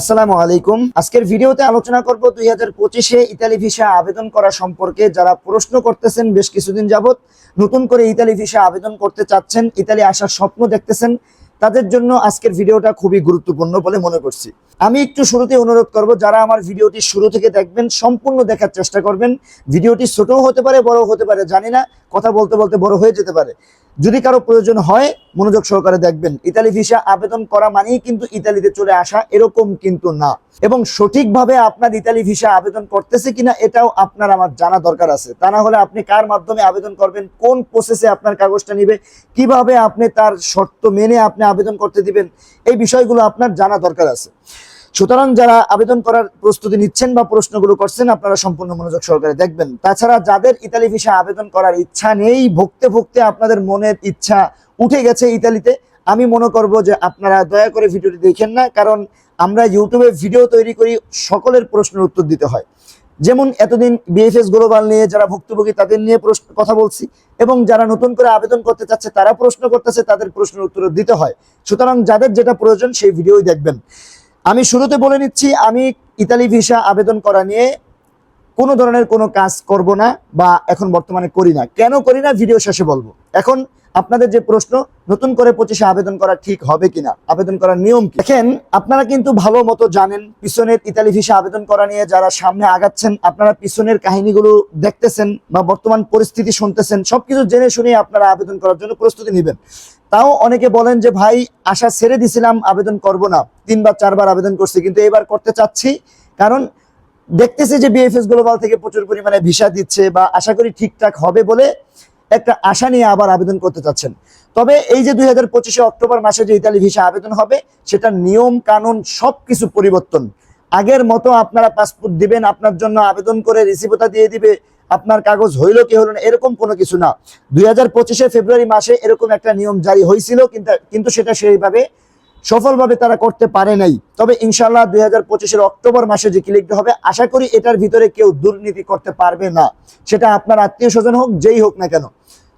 আসসালামু আলাইকুম। আজকের ভিডিওতে আলোচনা করব দুই হাজার পঁচিশে ইতালি ভিসা আবেদন করা সম্পর্কে। যারা প্রশ্ন করতেছেন, বেশ কিছুদিন যাবত নতুন করে ইতালি ভিসা আবেদন করতে চাচ্ছেন, ইতালি আসার স্বপ্ন দেখতেছেন, তাদের জন্য আজকের ভিডিওটা খুবই গুরুত্বপূর্ণ বলে মনে করছি। আমি একটু শুরুতে অনুরোধ করব, যারা আমার ভিডিওটি শুরু থেকে দেখবেন, সম্পূর্ণ দেখার চেষ্টা করবেন। ভিডিওটি ছোটও হতে পারে বড় হতে পারে, জানি না, কথা বলতে বলতে বড় হয়ে যেতে পারে। যদি কারও প্রয়োজন হয়, মনোযোগ সহকারে দেখবেন, ইতালি ভিসা আবেদন করা মানেই কিন্তু ইতালিতে চলে আসা এরকম কিন্তু না। এবং সঠিকভাবে আপনার ইতালি ভিসা আবেদন করতেছে কিনা, এটাও আপনার আমার জানা দরকার আছে। তা না হলে আপনি কার মাধ্যমে আবেদন করবেন, কোন প্রসেসে আপনার কাগজটা নিবে, কীভাবে আপনি তার শর্ত মেনে আপনি আবেদন করতে দিবেন, এই বিষয়গুলো আপনার জানা দরকার আছে। সুতরাং যারা আবেদন করার প্রস্তুতি নিচ্ছেন বা প্রশ্নগুলো করছেন, আপনারা সম্পূর্ণ মনোযোগ সহকারে দেখবেন। তাছাড়া যাদের ইতালি ভিসা আবেদন করার ইচ্ছা নেই, ভুগতে ভুগতে আপনাদের মনের ইচ্ছা উঠে গেছে ইতালিতে, আমি মনে করব যে আপনারা দয়া করে ভিডিওটি দেখেন না, কারণ আমরা ইউটিউবে ভিডিও তৈরি করি, সকলের প্রশ্নের উত্তর দিতে হয়। যেমন এতদিন বিএফএস গ্লোবাল নিয়ে যারা ভুক্তভোগী, তাদের নিয়ে প্রশ্ন, কথা বলছি, এবং যারা নতুন করে আবেদন করতে চাচ্ছে, তারা প্রশ্ন করতেছে, তাদের প্রশ্নের উত্তর দিতে হয়। সুতরাং যাদের যেটা প্রয়োজন, সেই ভিডিওই দেখবেন। আমি শুরুতে বলে নিচ্ছি আমি ইতালি ভিসা আবেদন করা নিয়ে কোনো ধরনের কোনো কাজ করব না বা এখন বর্তমানে করি না। কেন করি না? ভিডিও শেষে বলব। এখন আপনাদের যে প্রশ্ন, নতুন করে পঁচিশে আবেদন করা ঠিক হবে কিনা, আবেদন করার নিয়ম কি? দেখেন, আপনারা কিন্তু ভালো মতো জানেন, পিছনের ইতালি ভিসা আবেদন করা নিয়ে যারা সামনে আগাচ্ছেন, আপনারা পিছনের কাহিনীগুলো দেখতেছেন বা বর্তমান পরিস্থিতি শুনতেছেন, সবকিছু জেনে শুনে আপনারা আবেদন করার জন্য প্রস্তুতি নেবেন। তাও অনেকে বলেন যে, ভাই, আশা ছেড়ে দিছিলাম, আবেদন করব না। তিনবার, চারবার আবেদন করছি, কিন্তু এবার করতে চাচ্ছি। কারণ দেখতেছি যে বিএফএস গ্লোবাল থেকে প্রচুর পরিমাণে ভিসা দিচ্ছে বা আশা করি ঠিকঠাক হবে বলে একটা আশা নিয়ে আবার আবেদন করতে চাচ্ছেন। তবে এই যে দুই হাজার অক্টোবর মাসে যে ইতালি ভিসা আবেদন হবে সেটা নিয়ম কানুন সবকিছু পরিবর্তন। আগের মতো আপনারা পাসপোর্ট দিবেন, আপনার জন্য আবেদন করে রিসিভটা দিয়ে দিবে, আপনার কাগজ হইল কি হলো না, এরকম কোনো কিছু না। দুই হাজার ফেব্রুয়ারি মাসে এরকম একটা নিয়ম জারি হয়েছিল কিন্তু কিন্তু সেটা সেইভাবে সফলভাবে তারা করতে পারে নাই। তবে ইনশাল্লাহ দুই হাজার পঁচিশের অক্টোবর মাসে যে ক্লিকটা হবে, আশা করি এটার ভিতরে কেউ দুর্নীতি করতে পারবে না। সেটা আপনার আত্মীয় স্বজন হোক, যেই হোক না কেন।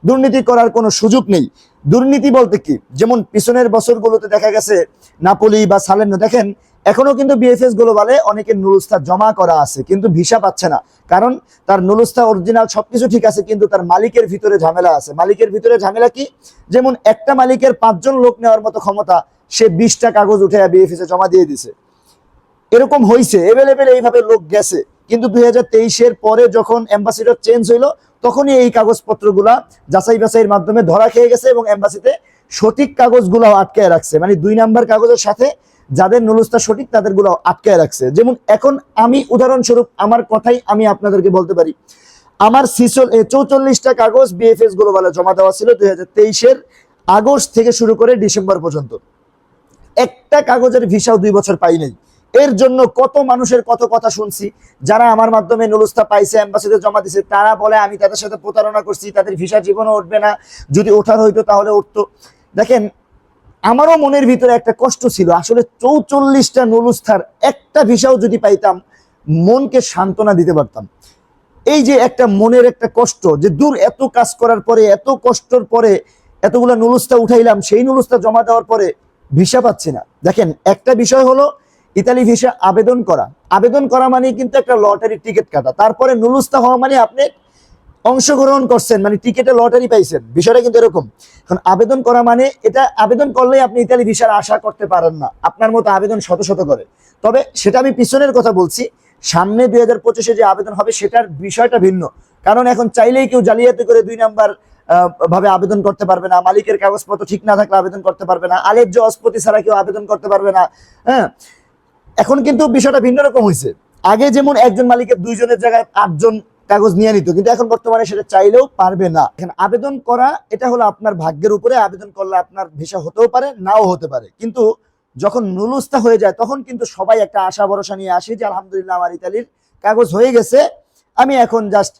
দুর্নীতি করার কোনো সুযোগ নেই। দুর্নীতি বলতে কি? যেমন পিছনের বছরগুলোতে দেখা গেছে, নাপোলি বা সালেন্য দেখেন, এখনও কিন্তু বিএফএস গ্লোবালে অনেকের নুরুস্তা জমা করা আছে, কিন্তু ভিসা পাচ্ছে না। কারণ তার নুরুস্তা অরিজিনাল সবকিছু ঠিক আছে, কিন্তু তার মালিকের ভিতরে ঝামেলা আছে। মালিকের ভিতরে ঝামেলা কি? যেমন একটা মালিকের পাঁচজন লোক নেওয়ার মতো ক্ষমতা সে বিশটা কাগজ উঠে বিএফএস এ জমা দিয়ে দিছে। এরকম হয়েছে এভেলেবেল এইভাবে লোক গেছে। কিন্তু দুই হাজার পরে যখন অ্যাম্বাসিডর চেঞ্জ হইল, তখনই এই কাগজপত্রগুলা যাচাই বাছাইয়ের মাধ্যমে ধরা খেয়ে গেছে এবং অ্যাম্বাসিতে সঠিক কাগজগুলো আটকায় রাখছে। মানে দুই নাম্বার কাগজের সাথে যাদের নুলুস্তা সঠিক তাদেরগুলো আটকায় রাখছে। যেমন এখন আমি, উদাহরণস্বরূপ আমার কথাই আমি আপনাদেরকে বলতে পারি। আমার সিসল চৌচল্লিশটা কাগজ বিএফএস গ্লোবালে জমা দেওয়া ছিল দুই হাজার আগস্ট থেকে শুরু করে ডিসেম্বর পর্যন্ত। একটা কাগজের ভিসাও দুই বছর পাই নাই। এর জন্য কত মানুষের কত কথা শুনছি, যারা আমার মাধ্যমে নুলুস্তা পাইছে, অ্যাম্বাসিতে জমা দিছে, তারা বলে, আমি তাদের সাথে প্রতারণা করছি, তাদের ভিসা জীবনও উঠবে না। যদি ওঠার হইতো তাহলে উঠতো। দেখেন, আমারও মনের ভিতরে একটা কষ্ট ছিল। আসলে চৌচল্লিশটা নুলুস্থার একটা ভিসাও যদি পাইতাম, মনকে সান্ত্বনা দিতে পারতাম। এই যে একটা মনের একটা কষ্ট, যে দূর এত কাজ করার পরে, এত কষ্টর পরে এতগুলা নুলুস্তা উঠাইলাম, সেই নুলুস্তা জমা দেওয়ার পরে ভিসা পাচ্ছি না। দেখেন, একটা বিষয় হলো ইতালি ভিসা আবেদন করা। আবেদন করা মানে কিন্তু একটা লটারি টিকিট কাটা। তারপরে নুলুস্তা হওয়া মানে আপনি অংশগ্রহণ করছেন মানে টিকিটে লটারি পাইছেন। বিষয়টা কিন্তু এরকম। এখন আবেদন করা মানে এটা আবেদন করলেই আপনি ইতালি ভিসার আশা করতে পারেন না। আপনার মতো আবেদন শত শত করে। তবে সেটা আমি পিছনের কথা বলছি, সামনে দুই হাজার যে আবেদন হবে সেটার বিষয়টা ভিন্ন। কারণ এখন চাইলেই কেউ জালিয়াতি করে দুই নাম্বার ভাবে আবেদন করতে পারবে না, মালিকের কাগজপত্র ঠিক না থাকলে আবেদন করতে পারবে না, আলেজ্য অস্পতি ছাড়া কেউ আবেদন করতে পারবে না হ্যাঁ? এখন কিন্তু বিষয়টা ভিন্ন রকম হয়েছে আগে যেমন একজন মালিকের দুইজনের জায়গায় আটজন কাগজ নিয়ে নিত, কিন্তু এখন বর্তমানে সেটা চাইলেও পারবে না। এখন আবেদন করা, এটা হলো আপনার ভাগ্যের উপরে আবেদন করলে আপনার ভিসা হতেও পারে, নাও হতে পারে। কিন্তু যখন নুলুস্তা হয়ে যায়, তখন কিন্তু সবাই একটা আশা ভরসা নিয়ে আসে যে, আলহামদুলিল্লাহ, আমার ইতালির কাগজ হয়ে গেছে, আমি এখন জাস্ট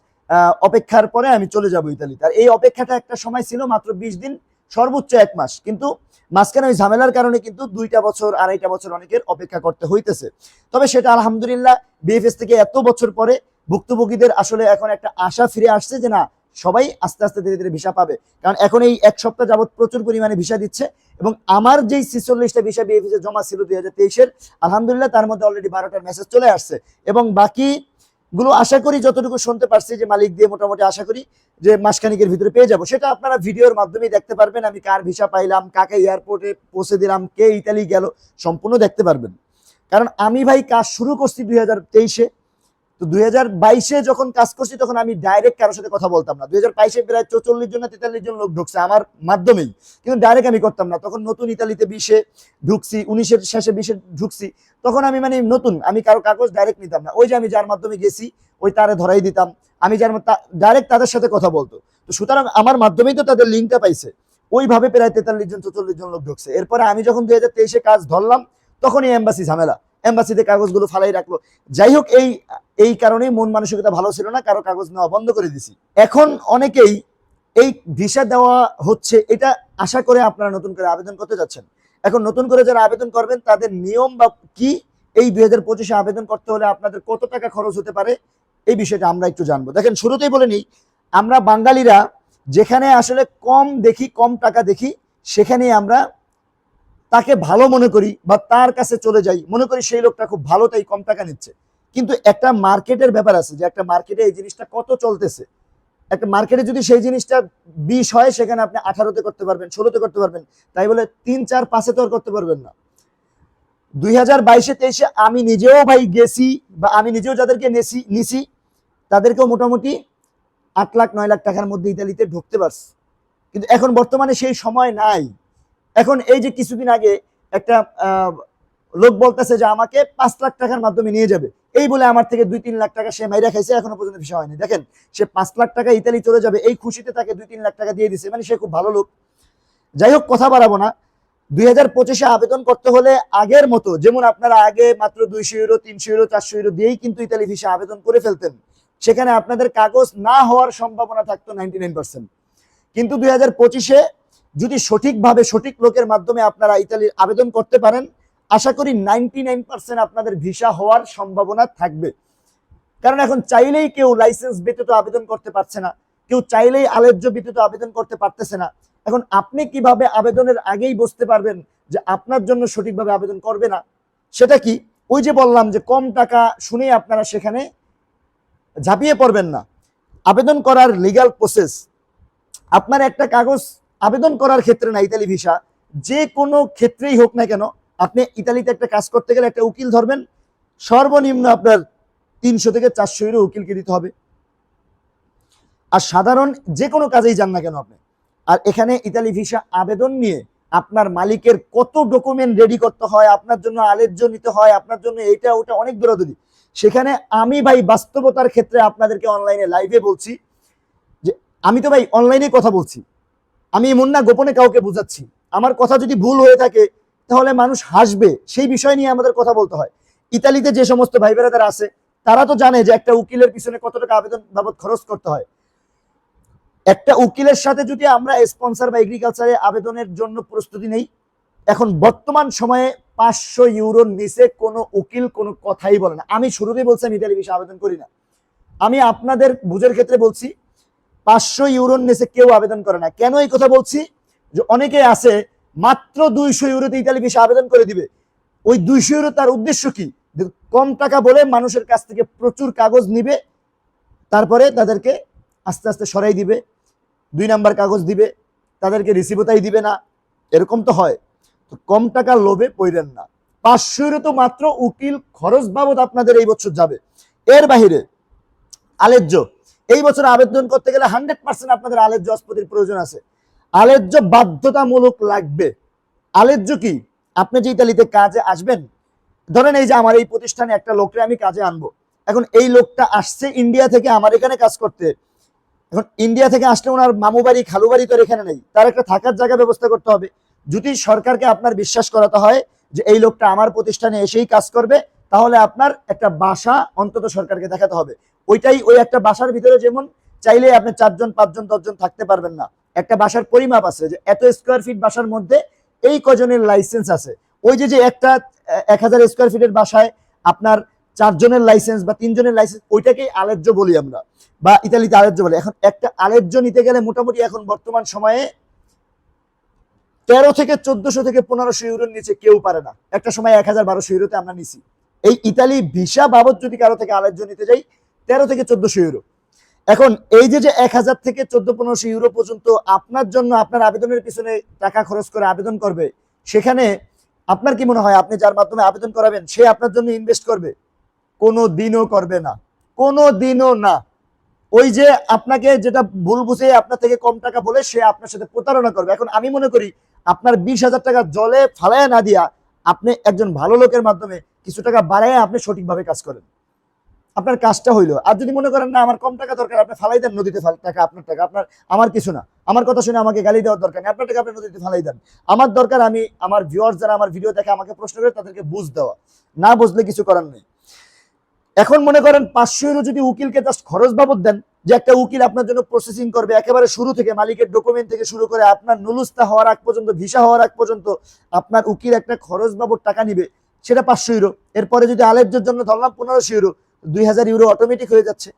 অপেক্ষার পরে আমি চলে যাব ইতালিতে। আর এই অপেক্ষাটা একটা সময় ছিল, মাত্র বিশ দিন, সর্বোচ্চ এক মাস। কিন্তু মাঝখানে ওই ঝামেলার কারণে কিন্তু দুইটা বছর, আড়াইটা বছর অনেকের অপেক্ষা করতে হইতেছে। তবে সেটা আলহামদুলিল্লাহ বিএফএস থেকে এত বছর পরে ভুক্তভোগীদের আসলে এখন একটা আশা ফিরে আসছে যে না, সবাই আস্তে আস্তে ধীরে ধীরে ভিসা পাবে। কারণ এখন এই এক সপ্তাহ যাবত প্রচুর পরিমাণে ভিসা দিচ্ছে এবং আমার যেই ছিচল্লিশটা ভিসা বিএফিসে জমা ছিল দুই হাজার তেইশের, আলহামদুলিল্লাহ তার মধ্যে অলরেডি বারোটার মেসেজ চলে আসছে। এবং বাকি গুলো আশা করি যতটুকু শুনতে পারছি যে মালিক দিয়ে মোটামুটি আশা করি যে মাসখানিকের ভিতরে পেয়ে যাব। সেটা আপনারা ভিডিওর মাধ্যমে দেখতে পারবেন। আমি কার ভিসা পাইলাম, কাকে এয়ারপোর্টে পৌঁছে দিলাম, কে ইতালি গেল, সম্পূর্ণ দেখতে পারবেন। কারণ আমি ভাই কাজ শুরু করছি দুই হাজার তেইশে। তো দুই বাইশে যখন কাজ করছি, তখন আমি ডাইরেক্ট কারোর সাথে কথা বলতাম না। দুই হাজার বাইশে প্রায় চৌচল্লিশ জন না তেতাল্লিশ জন লোক ঢুকছে আমার মাধ্যমেই। কিন্তু ডাইরেক্ট আমি করতাম না। তখন নতুন ইতালিতে বিশে ঢুকছি, উনিশের শেষে বিশে ঢুকছি। তখন আমি মানে নতুন, আমি কারও কাগজ ডাইরেক্ট নিতাম না। ওই যে আমি যার মাধ্যমে গেছি, ওই তারে ধরাই দিতাম। আমি যার ডাইরেক্ট তাদের সাথে কথা বলতো। তো সুতরাং আমার মাধ্যমেই তো তাদের লিঙ্কটা পাইছে। ওইভাবে প্রায় তেতাল্লিশ জন, চৌচল্লিশ জন লোক ঢুকছে। এরপরে আমি যখন দুই হাজার তেইশে কাজ ধরলাম, তখনই এম্বাসি ঝামেলা। এম্বাসিতে কাগজগুলো ফালাই রাখল। যাই হোক এই এই কারণেই মন মানসিকতা ভালো ছিল না, কারও কাগজ নেওয়া বন্ধ করে দিছি। এখন অনেকেই এই ভিসা দেওয়া হচ্ছে, এটা আশা করে আপনারা নতুন করে আবেদন করতে যাচ্ছেন। এখন নতুন করে যারা আবেদন করবেন, তাদের নিয়ম বা কি, এই দুই হাজার পঁচিশে আবেদন করতে হলে আপনাদের কত টাকা খরচ হতে পারে, এই বিষয়টা আমরা একটু জানব। দেখেন, শুরুতেই বলে নিই, আমরা বাঙালিরা যেখানে আসলে কম দেখি, কম টাকা দেখি, সেখানেই আমরা তাকে ভালো মনে করি বা তার কাছে চলে যাই, মনে করি সেই লোকটা খুব ভালো, তাই কম টাকা নিচ্ছে। কিন্তু একটা মার্কেটের ব্যাপার আছে যে একটা মার্কেটে এই জিনিসটা কত চলতেছে। একটা মার্কেটে যদি সেই জিনিসটা বিশ হয়, সেখানে আপনি আঠারোতে করতে পারবেন, ষোলোতে করতে পারবেন। তাই বলে তিন, চার, পাঁচে তো আর করতে পারবেন না। দুই হাজার বাইশে, তেইশে আমি নিজেও ভাই গেছি বা আমি নিজেও যাদেরকে নেছি, নিছি, তাদেরকেও মোটামুটি আট লাখ, নয় লাখ টাকার মধ্যে ইতালিতে ঢুকতে পারছি। কিন্তু এখন বর্তমানে সেই সময় নাই। এখন এই যে কিছুদিন আগে একটা লোক বলতেছে যে আমাকে পাঁচ লাখ টাকার মাধ্যমে নিয়ে যাবে। এই বলে আমার থেকে দুই তিন লাখ টাকা সে মাইরা খাইছে, এখনও পর্যন্ত বিষয় হয়নি। দেখেন, সে পাঁচ লাখ টাকা ইতালি চলে যাবে, এই খুশিতে তাকে দুই তিন লাখ টাকা দিয়ে দিছে। মানে সে খুব ভালো লোক। যাই হোক, কথা বাড়াবো না। দুই হাজার পঁচিশে আবেদন করতে হলে আগের মতো, যেমন আপনারা আগে মাত্র দুইশো ইউরো, তিনশো ইউরো, চারশো ইউরো দিয়েই কিন্তু ইতালি ভিসা আবেদন করে ফেলতেন। সেখানে আপনাদের কাগজ না হওয়ার সম্ভাবনা থাকতো নাইনটি নাইন পার্সেন্ট। কিন্তু দুই হাজার পঁচিশে যদি সঠিকভাবে সঠিক লোকের মাধ্যমে আপনারা ইতালির আবেদন করতে পারেন, আশা করি নাইনটি আপনাদের ভিসা হওয়ার সম্ভাবনা থাকবে। কারণ এখন চাইলেই কেউ লাইসেন্স ব্যতীত আবেদন করতে পারছে না, কেউ চাইলেই আলেজ্য ব্যতীত আবেদন করতে পারতেছে না। এখন আপনি কীভাবে আবেদনের আগেই বুঝতে পারবেন যে আপনার জন্য সঠিকভাবে আবেদন করবে না? সেটা কি? ওই যে বললাম যে কম টাকা শুনেই আপনারা সেখানে ঝাঁপিয়ে পড়বেন না। আবেদন করার লিগ্যাল প্রসেস আপনার একটা কাগজ আবেদন করার ক্ষেত্রে না ইতালি ভিসা, যে কোনো ক্ষেত্রেই হোক না কেন, আপনি ইতালিতে একটা কাজ করতে গেলে একটা উকিল ধরবেন। সর্বনিম্ন আপনার তিনশো থেকে চারশো ইউরো উকিলকে দিতে হবে। আর সাধারণ যে কোনো কাজেই যান না কেন আপনি। আর এখানে ইতালি ভিসা আবেদন নিয়ে আপনার মালিকের কত ডকুমেন্ট রেডি করতে হয়, আপনার জন্য আলেজ্য নিতে হয়, আপনার জন্য এটা ওটা অনেক দৌড়াদৌড়ি সেখানে আমি ভাই বাস্তবতার ক্ষেত্রে আপনাদেরকে অনলাইনে লাইভে বলছি যে, আমি তো ভাই অনলাইনে কথা বলছি। আমি এমন না গোপনে কাউকে বোঝাচ্ছি। আমার কথা যদি ভুল হয়ে থাকে, তাহলে মানুষ হাসবে। সেই বিষয় নিয়ে আমাদের কথা বলতে হয়। ইতালিতে যে সমস্ত ভাই বেড়াদার আছে, তারা তো জানে যে একটা উকিলের পিছনে কত টাকা আবেদন বাবদ খরচ করতে হয়। একটা উকিলের সাথে যদি আমরা স্পন্সর বা এগ্রিকালচারে আবেদনের জন্য প্রস্তুতি নেই, এখন বর্তমান সময়ে পাঁচশো ইউরোর নিচে কোনো উকিল কোনো কথাই বলে না। আমি শুরুতেই বলছি, আমি ইতালি বিষয়ে আবেদন করি না। আমি আপনাদের বুঝের ক্ষেত্রে বলছি পাঁচশো ইউরোর নিচে কেউ আবেদন করে না। কেন এই কথা বলছি? যে অনেকে আছে, মাত্র দুইশো ইউরোতে ইতালি বিষয়ে আবেদন করে দিবে। ওই দুইশো ইউরো তার উদ্দেশ্য কি? কম টাকা বলে মানুষের কাছ থেকে প্রচুর কাগজ নিবে, তারপরে তাদেরকে আস্তে আস্তে সরাই দিবে, দুই নাম্বার কাগজ দিবে, তাদেরকে রিসিভতাই দিবে না। এরকম তো হয়। তো কম টাকার লোভে পড়েন না। পাঁচশো ইউরো তো মাত্র উকিল খরচ বাবদ আপনাদের এই বছর যাবে। এর বাহিরে, আলেজ্য। এই বছর আবেদন করতে গেলে হান্ড্রেড পার্সেন্ট আপনাদের আলেজ্য অস্পতির প্রয়োজন আছে। আলেজ্য বাধ্যতামূলক লাগবে। আলেজ্য কি? আপনি যে ইতালিতে কাজে আসবেন, ধরেন এই যে আমার এই প্রতিষ্ঠানে একটা লোককে আমি কাজে আনব। এখন এই লোকটা আসছে ইন্ডিয়া থেকে আমার এখানে কাজ করতে। এখন ইন্ডিয়া থেকে আসলে ওনার মামু বাড়ি, খালু বাড়ি তো এখানে নেই। তার একটা থাকার জায়গা ব্যবস্থা করতে হবে। যদি সরকারকে আপনার বিশ্বাস করাতে হয় যে এই লোকটা আমার প্রতিষ্ঠানে এসেই কাজ করবে, তাহলে আপনার একটা বাসা অন্তত সরকারকে দেখাতে হবে। ওইটাই ওই একটা বাসার ভিতরে যেমন চাইলে আপনি চারজন, পাঁচজন, দশজন থাকতে পারবেন না। একটা বাসার পরিমাপ আছে যে এত স্কোয়ার ফিট বাসার মধ্যে এই কজনের লাইসেন্স আছে। ওই যে যে একটা এক হাজার স্কোয়ার ফিটের বাসায় আপনার চারজনের লাইসেন্স বা তিনজনের লাইসেন্স ওইটাকেই আলেজ্য বলি আমরা। বা ইতালিতে আলেজ্য বলি। এখন একটা আলেজ্য নিতে গেলে মোটামুটি এখন বর্তমান সময়ে তেরো থেকে চোদ্দশো থেকে পনেরোশো ইউরোর নিচে কেউ পারে না। একটা সময় এক হাজার বারোশো ইউরোতে আমরা নিছি। এই ইতালি ভিসা বাবদ যদি কারও থেকে আলেজ্য নিতে যাই তেরো থেকে চোদ্দশো ইউরো এখন এই যে যে এক হাজার থেকে চোদ্দ পনেরোশো ইউরো পর্যন্ত আপনার জন্য আপনার আবেদনের পিছনে টাকা খরচ করে আবেদন করবে, সেখানে আপনার কি মনে হয় আপনি যার মাধ্যমে আবেদন করাবেন, সে আপনার জন্য ইনভেস্ট করবে? কোনো দিনও করবে না। কোনো দিনও না। ওই যে আপনাকে যেটা ভুল বুঝে আপনার থেকে কম টাকা বলে সে আপনার সাথে প্রতারণা করবে। এখন আমি মনে করি আপনার বিশ হাজার টাকা জলে ফালায় না দিয়া আপনি একজন ভালো লোকের মাধ্যমে কিছু টাকা বাড়ায় আপনি সঠিকভাবে কাজ করেন। আপনার কাজটা হইল। আর যদি মনে করেন, না, আমার কম টাকা দরকার, আপনি ফালাই দেন নদীতে টাকা, আপনার টাকা, আপনার, আমার কিছু না। আমার কথা শুনে আমাকে গালি দেওয়ার দরকার নেই। আপনার টাকা আপনি নদীতে ফালাই দেন। আমার দরকার আমি, আমার ভিউয়ার্স যারা আমার ভিডিও দেখে আমাকে প্রশ্ন করে, তাদেরকে বুঝ দেওয়া। না বুঝলে কিছু করার নেই। এখন মনে করেন, পাঁচশো ইউরো যদি উকিলকে জাস্ট খরচ বাবদ দেন, যে একটা উকিল আপনার জন্য প্রসেসিং করবে, একেবারে শুরু থেকে মালিকের ডকুমেন্ট থেকে শুরু করে আপনার নুলুস্তা হওয়ার আগ পর্যন্ত, ভিসা হওয়ার আগ পর্যন্ত আপনার উকিল একটা খরচ বাবদ টাকা নিবে, সেটা পাঁচশো ইউরো এরপরে যদি আলেজ্যের জন্য ধরলাম পনেরোশো ইউরো দুই হাজার ইউরো অটোমেটিক হয়ে যাচ্ছে।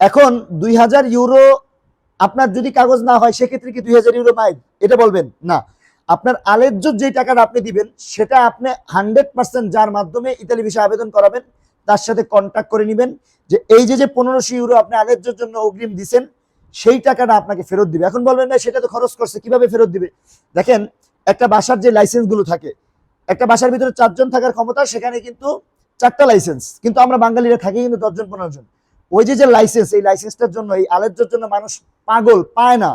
এখন দুই হাজার ইউরো আপনার যদি কাগজ না হয়, সেক্ষেত্রে কি দুই হাজার ইউরো মাইল? এটা বলবেন, না। আপনার আলেজ্য যে টাকাটা আপনি দিবেন, সেটা আপনি হান্ড্রেড পার্সেন্ট যার মাধ্যমে ইতালি ভিসা আবেদন করাবেন, তার সাথে কন্ট্যাক্ট করে নেবেন যে এই যে যে পনেরোশো ইউরো আপনি আলেজ্যের জন্য অগ্রিম দিছেন, সেই টাকাটা আপনাকে ফেরত দিবে। এখন বলবেন, না, সেটা তো খরচ করছে, কীভাবে ফেরত দিবে? দেখেন, একটা বাসার যে লাইসেন্সগুলো থাকে, একটা বাসার ভিতরে চারজন থাকার ক্ষমতা, সেখানে কিন্তু চারটা লাইসেন্স কিন্তু আমরা বাঙালিরা থাকি কিন্তু দশজন পনেরো জন ওই যে যে লাইসেন্স এই লাইসেন্সটার জন্য, এই আলেজ্যের জন্য মানুষ পাগল, পায় না।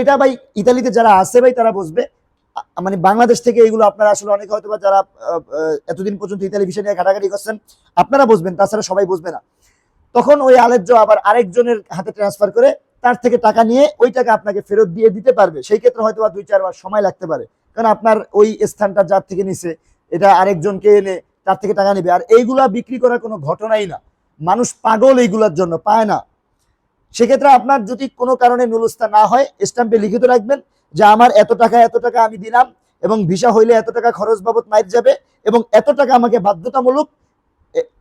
এটা ভাই, ইতালিতে যারা আছে ভাই, তারা বুঝবে। মানে বাংলাদেশ থেকে এইগুলো আপনারা আসলে অনেকে হয়তো বা যারা এতদিন পর্যন্ত ইতালি বিষয় নিয়ে ঘাটাঘাটি করছেন, আপনারা বুঝবেন, তাছাড়া সবাই বুঝবে না। তখন ওই আলেজ্য আবার আরেকজনের হাতে ট্রান্সফার করে, তার থেকে টাকা নিয়ে ওই টাকা আপনাকে ফেরত দিয়ে দিতে পারবে। সেই ক্ষেত্রে হয়তো বা দুই চারবার সময় লাগতে পারে। কারণ আপনার ওই স্থানটা যার থেকে নিছে, এটা আরেকজনকে এনে তার থেকে টাকা নেবে। আর এইগুলা বিক্রি করার কোনো ঘটনাই না। মানুষ পাগল এইগুলার জন্য, পায় না। সেক্ষেত্রে আপনার যদি কোনো কারণে নুলস্তা না হয়, স্ট্যাম্পে লিখিত রাখবেন যে আমার এত টাকা এত টাকা আমি দিলাম এবং ভিসা হইলে এত টাকা খরচ বাবদ মাইর যাবে এবং এত টাকা আমাকে বাধ্যতামূলক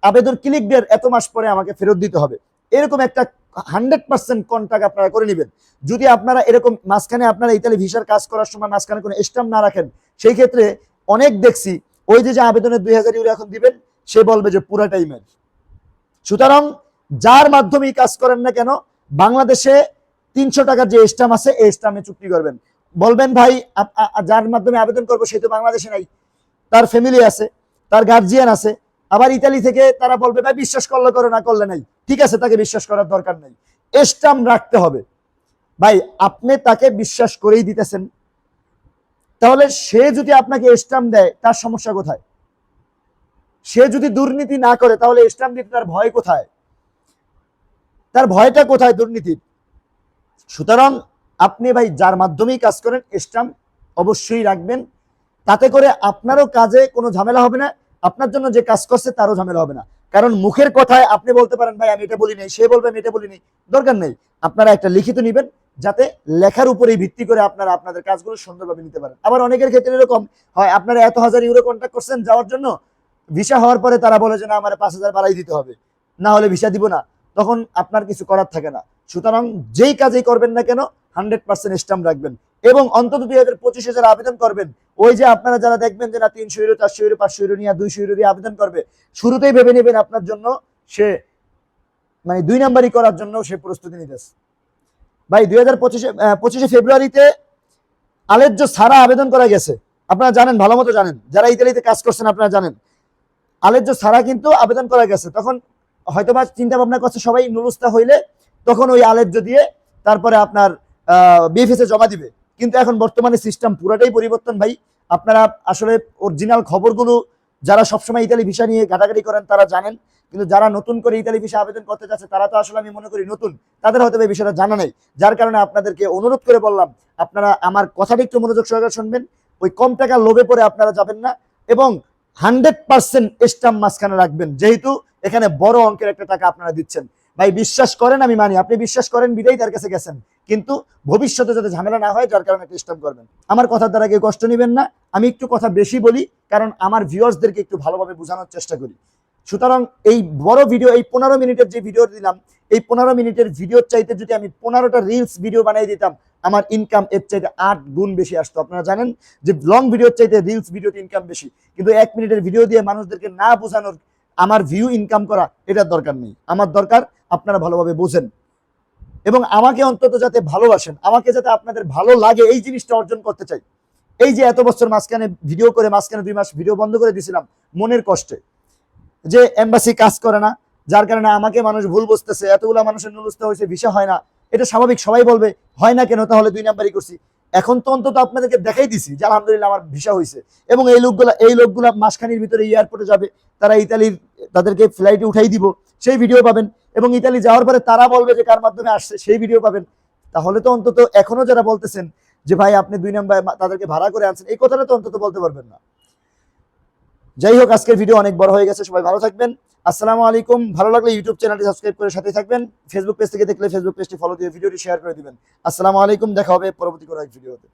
আবেদন ক্লিক দেওয়ার এত মাস পরে আমাকে ফেরত দিতে হবে। এরকম একটা হান্ড্রেড পার্সেন্ট কন্ট্যাক্ট আপনারা করে নেবেন। যদি আপনারা এরকম মাঝখানে আপনারা ইতালি ভিসার কাজ করার সময় মাঝখানে কোনো স্ট্যাম্প না রাখেন, সেই ক্ষেত্রে অনেক দেখছি ওই যে যে আবেদনের দুই হাজার ইউরো এখন দিবেন, সে বলবে যে পুরা টাইমের সুতরাং যার মাধ্যমেই কাজ করেন না কেন, বাংলাদেশে তিনশো টাকার যে স্টাম্প আছে, এই স্টাম্পে চুক্তি করবেন। বলবেন ভাই যার মাধ্যমে আবেদন করব সে তো বাংলাদেশে নাই, তার ফ্যামিলি আছে, তার গার্জিয়ান আছে, আবার ইতালি থেকে তারা বলবে, ভাই, বিশ্বাস করলে করো, না করলে নাই। ঠিক আছে, তাকে বিশ্বাস করার দরকার নাই। স্টাম্প রাখতে হবে। ভাই, আপনি তাকে বিশ্বাস করেই দিতেছেন। তাহলে সে যদি আপনাকে স্টাম্প দেয়, তার সমস্যা কোথায়? সে যদি দুর্নীতি না করে, তাহলে স্টাম্প দিতে তার ভয় কোথায়? তার ভয়টা কোথায় দুর্নীতির? সুতরাং আপনি ভাই যার মাধ্যমেই কাজ করেন স্টাম্প অবশ্যই রাখবেন। তাতে করে আপনারও কাজে কোনো ঝামেলা হবে না, আপনার জন্য যে কাজ করছে তারও ঝামেলা হবে না। কারণ মুখের কথায় আপনি বলতে পারেন, ভাই, আমি এটা বলি নাই। সে বলবে, আমি এটা বলি নাই। দরকার নেই। আপনারা একটা লিখিত নিবেন যাতে লেখার উপরেই ভিত্তি করে আপনারা আপনাদের কাজগুলো সুন্দরভাবে নিতে পারেন। আবার অনেকের ক্ষেত্রে এরকম হয়, আপনারা এত হাজার ইউরো কন্ট্যাক্ট করছেন যাওয়ার জন্য ভিসা হওয়ার পরে তারা বলে যে, না, আমার পাঁচ হাজার বাড়াই দিতে হবে। না হলে ভিসা দিব না। তখন আপনার কিছু করার থাকে না। সুতরাং যেই কাজেই করবেন না কেন হান্ড্রেড পার্সেন্ট স্টাম্প রাখবেন। এবং অন্তত দুই হাজার পঁচিশে যারা আবেদন করবেন। ওই যে আপনারা যারা দেখবেন যে, না, তিনশো ইউরো, চারশো ইউরো, পাঁচশো ইউরো নিয়ে দুইশো ইউরো দিয়ে আবেদন করবে, শুরুতেই ভেবে নেবেন আপনার জন্য সে মানে দুই নাম্বারই করার জন্য সে প্রস্তুতি নিতেছে। ভাই, দুই হাজার পঁচিশে পঁচিশে ফেব্রুয়ারিতে আলেজ্য সারা আবেদন করা গেছে। আপনারা জানেন, ভালো মতো জানেন। যারা ইতালিতে কাজ করছেন, আপনারা জানেন। আলেজ্য সারা কিন্তু আবেদন করা গেছে। তখন হয়তোবা চিন্তা ভাবনা করছে সবাই নুরুস্তা হইলে তখন ওই আলেজ্য দিয়ে তারপরে আপনার বিএফএস জমা দিবে। কিন্তু এখন বর্তমানে সিস্টেম পুরাটাই পরিবর্তন, ভাই। আপনারা আসলে অরিজিনাল খবরগুলো যারা সবসময় ইতালি ভিসা নিয়ে ঘাটাঘাটি করেন, তারা জানেন। কিন্তু যারা নতুন করে ইতালি ভিসা আবেদন করতে চাচ্ছে তারা তো আসলে আমি মনে করি নতুন। তাদের হয়তো এই বিষয়টা জানা নেই। যার কারণে আপনাদেরকে অনুরোধ করে বললাম, আপনারা আমার কথাটা একটু মনোযোগ সহকারে শুনবেন। ওই কম টাকা লোভে পড়ে আপনারা যাবেন না এবং হান্ড্রেড পার্সেন্ট স্টাম্প মাঝখানে রাখবেন। যেহেতু এখানে বড় অঙ্কের একটা টাকা আপনারা দিচ্ছেন। ভাই, বিশ্বাস করেন, আমি মানি। আপনি বিশ্বাস করেন, বিদায় তার কাছে গেছেন। কিন্তু ভবিষ্যতে যাতে ঝামেলা না হয়, যার কারণে একটা স্টপ করবেন। আমার কথার দ্বারা কেউ কষ্ট নেবেন না। আমি একটু কথা বেশি বলি, কারণ আমার ভিউয়ার্সদেরকে একটু ভালোভাবে বোঝানোর চেষ্টা করি। সুতরাং এই বড় ভিডিও এই পনেরো মিনিটের যে ভিডিও দিলাম, এই পনেরো মিনিটের ভিডিওর চাইতে যদি আমি পনেরোটা রিলস ভিডিও বানিয়ে দিতাম, আমার ইনকাম এর চাইতে আট গুণ বেশি আসতো। আপনারা জানেন যে লং ভিডিওর চাইতে রিলস ভিডিওতে ইনকাম বেশি। কিন্তু এক মিনিটের ভিডিও দিয়ে মানুষদেরকে না বোঝানোর আমার ভিউ ইনকাম করা, এটার দরকার নেই। আমার দরকার আপনারা ভালোভাবে বোঝেন। এবং আমাকে অন্তত যাতে ভালোবাসেন, আমাকে যাতে আপনাদের ভালো লাগে, এই জিনিসটা অর্জন করতে চাই। এই যে এত বছর মাঝখানে ভিডিও করে, মাঝখানে দুই মাস ভিডিও বন্ধ করে দিয়েছিলাম, মনের কষ্টে। যে এম্বাসি কাজ করে না, যার কারণে আমাকে মানুষ ভুল বুঝতেছে, এতগুলা মানুষের নুলুস্তে হয়েছে, ভিসা হয় না। এটা স্বাভাবিক, সবাই বলবে, হয় না কেন? তাহলে দুই নাম্বারই করছি। এখন তো অন্তত আপনাদেরকে দেখাই দিছি যে, আলহামদুলিল্লাহ, আমার ভিসা হয়েছে। এবং এই লোকগুলা এই লোকগুলা মাসখানির ভিতরে এয়ারপোর্টে যাবে, তারা ইতালির তাদেরকে ফ্লাইটে উঠাই দিব, সেই ভিডিও পাবেন। এবং ইতালি যাওয়ার পরে তারা বলবে যে, কার মাধ্যমে আসছে? সেই ভিডিও পাবেন। তাহলে তো অন্তত এখনও যারা বলতেছেন যে, ভাই, আপনি দুই নাম্বার তাদেরকে ভাড়া করে আনছেন, এই কথাটা তো অন্তত বলতে পারবেন না। যাই হোক, আজকের ভিডিও অনেক বড় হয়ে গেছে, সবাই ভালো থাকবেন। আসসালামু আলাইকুম, ভালো লাগলে ইউটিউব চ্যানেলটি সাবস্ক্রাইব করে সাথে থাকবেন। ফেসবুক পেজ থেকে দেখলে ফেসবুক পেজটি ফলো দিয়ে ভিডিওটি শেয়ার করে দিবেন। আসসালামু আলাইকুম, দেখা হবে পরবর্তী কোনো এক ভিডিওতে